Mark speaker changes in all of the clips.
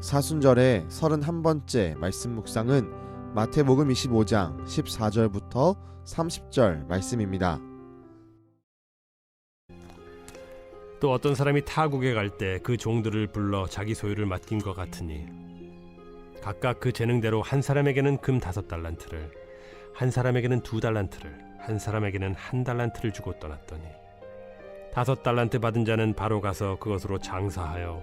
Speaker 1: 사순절의 31번째 말씀 묵상은 마태복음 25장 14절부터 30절 말씀입니다.
Speaker 2: 또 어떤 사람이 타국에 갈 때 그 종들을 불러 자기 소유를 맡긴 것 같으니 각각 그 재능대로 한 사람에게는 금 다섯 달란트를 한 사람에게는 두 달란트를 한 사람에게는 한 달란트를 주고 떠났더니 다섯 달란트 받은 자는 바로 가서 그것으로 장사하여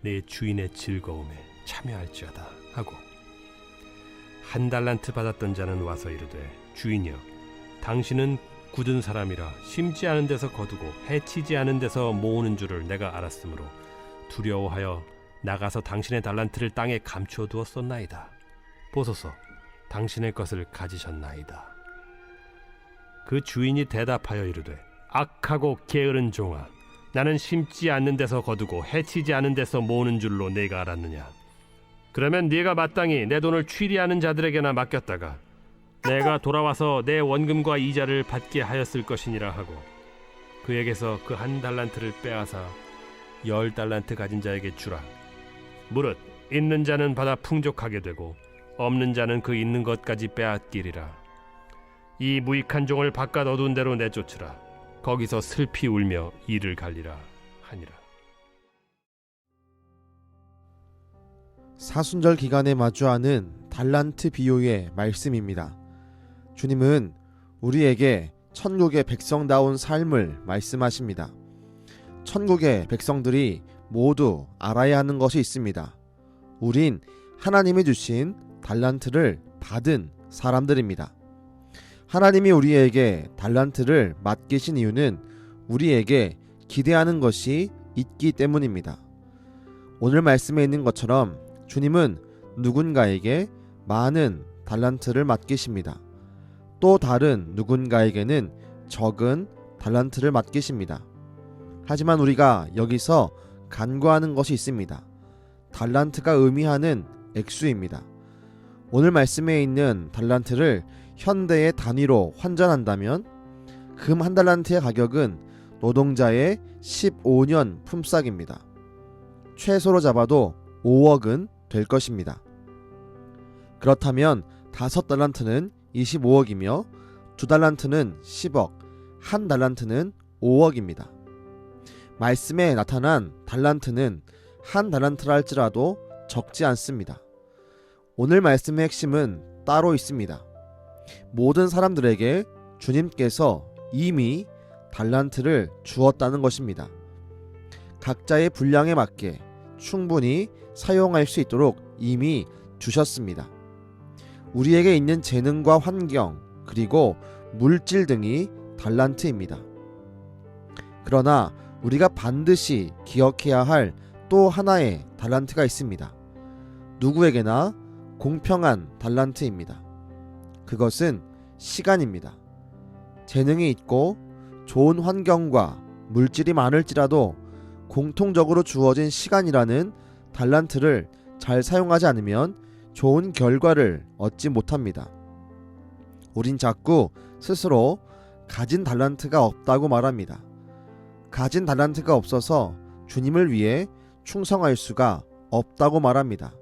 Speaker 2: 네 주인의 즐거움에 참여할지어다 하고 한 달란트 받았던 자는 와서 이르되 주인이여 당신은 굳은 사람이라 심지 않은 데서 거두고 해치지 않은 데서 모으는 줄을 내가 알았으므로 두려워하여 나가서 당신의 달란트를 땅에 감추어 두었었나이다. 보소서, 당신의 것을 가지셨나이다. 그 주인이 대답하여 이르되 악하고 게으른 종아, 나는 심지 않는 데서 거두고 해치지 않은 데서 모으는 줄로 내가 알았느냐? 그러면 네가 마땅히 내 돈을 취리하는 자들에게나 맡겼다가 내가 돌아와서 내 원금과 이자를 받게 하였을 것이니라 하고 그에게서 그 한 달란트를 빼앗아 열 달란트 가진 자에게 주라. 무릇 있는 자는 받아 풍족하게 되고 없는 자는 그 있는 것까지 빼앗기리라. 이 무익한 종을 바깥 어두운 데로 내쫓으라 거기서 슬피 울며 이를 갈리라 하니라
Speaker 1: 사순절 기간에 마주하는 달란트 비유의 말씀입니다. 주님은 우리에게 천국의 백성다운 삶을 말씀하십니다. 천국의 백성들이 모두 알아야 하는 것이 있습니다. 우린 하나님이 주신 달란트를 받은 사람들입니다. 하나님이 우리에게 달란트를 맡기신 이유는 우리에게 기대하는 것이 있기 때문입니다. 오늘 말씀에 있는 것처럼 주님은 누군가에게 많은 달란트를 맡기십니다. 또 다른 누군가에게는 적은 달란트를 맡기십니다. 하지만 우리가 여기서 간과하는 것이 있습니다. 달란트가 의미하는 액수입니다. 오늘 말씀에 있는 달란트를 현대의 단위로 환전한다면 금 한 달란트의 가격은 노동자의 15년 품삯입니다. 최소로 잡아도 5억은 될 것입니다. 그렇다면 다섯 달란트는 25억이며 두 달란트는 10억, 한 달란트는 5억입니다. 말씀에 나타난 달란트는 한 달란트라 할지라도 적지 않습니다. 오늘 말씀의 핵심은 따로 있습니다. 모든 사람들에게 주님께서 이미 달란트를 주었다는 것입니다. 각자의 분량에 맞게 충분히 사용할 수 있도록 이미 주셨습니다. 우리에게 있는 재능과 환경, 그리고 물질 등이 달란트입니다. 그러나 우리가 반드시 기억해야 할 또 하나의 달란트가 있습니다. 누구에게나 공평한 달란트입니다. 그것은 시간입니다. 재능이 있고 좋은 환경과 물질이 많을지라도 공통적으로 주어진 시간이라는 달란트를 잘 사용하지 않으면 좋은 결과를 얻지 못합니다. 우린 자꾸 스스로 가진 달란트가 없다고 말합니다. 가진 달란트가 없어서 주님을 위해 충성할 수가 없다고 말합니다.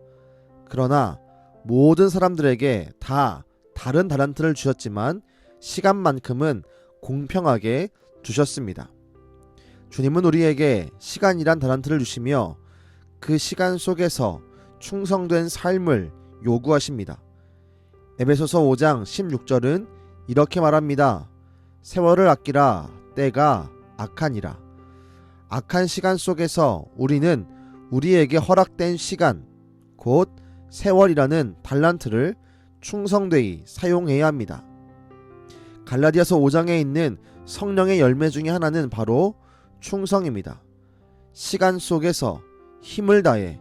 Speaker 1: 그러나 모든 사람들에게 다 다른 달란트를 주셨지만 시간만큼은 공평하게 주셨습니다. 주님은 우리에게 시간이란 달란트를 주시며 그 시간 속에서 충성된 삶을 요구하십니다. 에베소서 5장 16절은 이렇게 말합니다. 세월을 아끼라 때가 악하니라. 악한 시간 속에서 우리는 우리에게 허락된 시간, 곧 세월이라는 달란트를 충성되이 사용해야 합니다. 갈라디아서 5장에 있는 성령의 열매 중에 하나는 바로 충성입니다. 시간 속에서 힘을 다해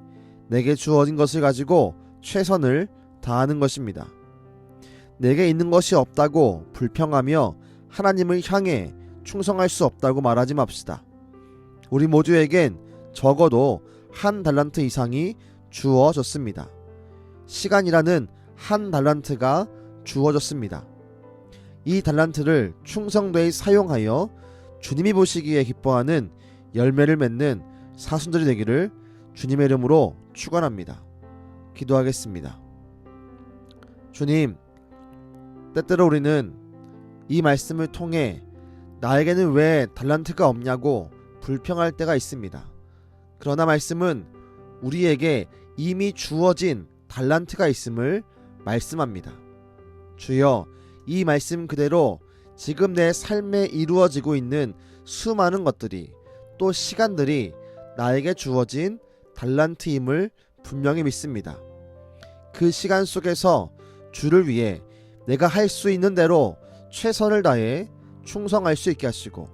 Speaker 1: 내게 주어진 것을 가지고 최선을 다하는 것입니다. 내게 있는 것이 없다고 불평하며 하나님을 향해 충성할 수 없다고 말하지 맙시다. 우리 모두에겐 적어도 한 달란트 이상이 주어졌습니다. 시간이라는 한 달란트가 주어졌습니다. 이 달란트를 충성되이 사용하여 주님이 보시기에 기뻐하는 열매를 맺는 사순들이 되기를 주님의 이름으로 축원합니다. 기도하겠습니다. 주님, 때때로 우리는 이 말씀을 통해 나에게는 왜 달란트가 없냐고 불평할 때가 있습니다. 그러나 말씀은 우리에게 이미 주어진 달란트가 있음을 말씀합니다. 주여, 이 말씀 그대로 지금 내 삶에 이루어지고 있는 수많은 것들이 또 시간들이 나에게 주어진 달란트임을 분명히 믿습니다. 그 시간 속에서 주를 위해 내가 할 수 있는 대로 최선을 다해 충성할 수 있게 하시고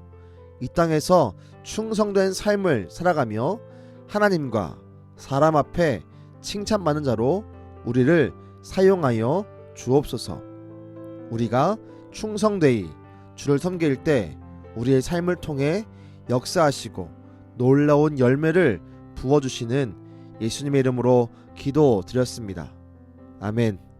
Speaker 1: 이 땅에서 충성된 삶을 살아가며 하나님과 사람 앞에 칭찬받는 자로 우리를 사용하여 주옵소서. 우리가 충성되이 주를 섬길 때 우리의 삶을 통해 역사하시고 놀라운 열매를 부어주시는 예수님의 이름으로 기도 드렸습니다. 아멘.